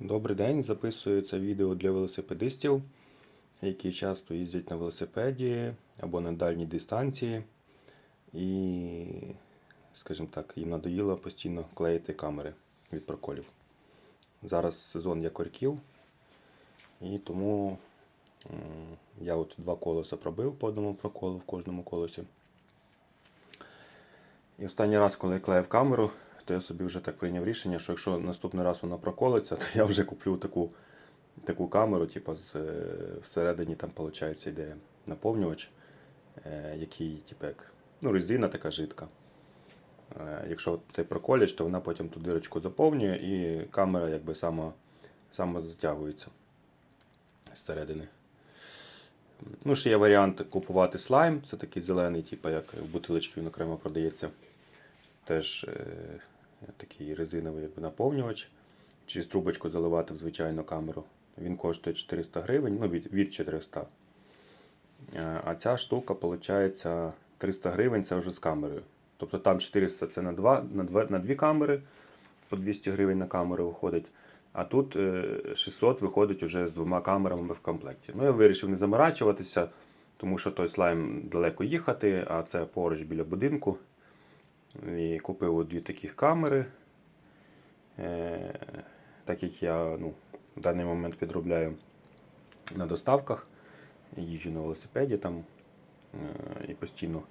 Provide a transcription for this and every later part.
Добрий день, записую це відео для велосипедистів, які часто їздять на велосипеді або на дальній дистанції. І, скажімо так, їм надоїло постійно клеїти камери від проколів. Зараз сезон якорьків, і тому я от два колеса пробив по одному проколу в кожному колесі. І останній раз, коли я клеїв камеру, то я собі вже так прийняв рішення, що якщо наступний раз вона проколиться, то я вже куплю таку, таку камеру, типу, з, е, всередині там виходить йде наповнювач, е, який, типу, як ну, резина така жидка. Е, Якщо ти проколиш, то вона потім ту дирочку заповнює і камера якби сама, сама затягується зсередини. Ну, ще є варіант купувати слайм, це такий зелений, типу, як в бутилочці він окремо продається. Теж е, такий резиновий якби, наповнювач. Через трубочку заливати в звичайну камеру. Він коштує 400 гривень, ну від, від 400. Е, А ця штука, виходить, 300 гривень це вже з камерою. Тобто там 400 це на, два, на, два, на дві камери, по 200 гривень на камеру виходить. А тут е, 600 виходить вже з двома камерами в комплекті. Ну, я вирішив не заморачуватися, тому що той слайм далеко їхати, а це поруч біля будинку. І купив от дві таких камери. Е, так як я ну, в даний момент підробляю на доставках, їжджу на велосипеді там е, і постійно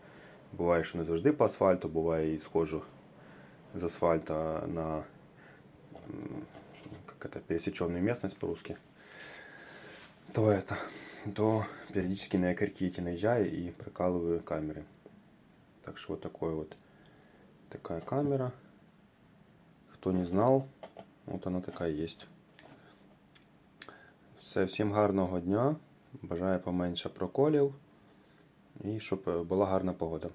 буває, що не завжди по асфальту, буває і схожу з асфальта на м, как это, пересеченную местность по-русски, то это, то периодически на якорьки эти наезжаю и прикалываю камеры. Так что вот такой вот такая камера. Кто не знал, вот она такая есть. Все, всім гарного дня. Бажаю поменше проколів і щоб була гарна погода.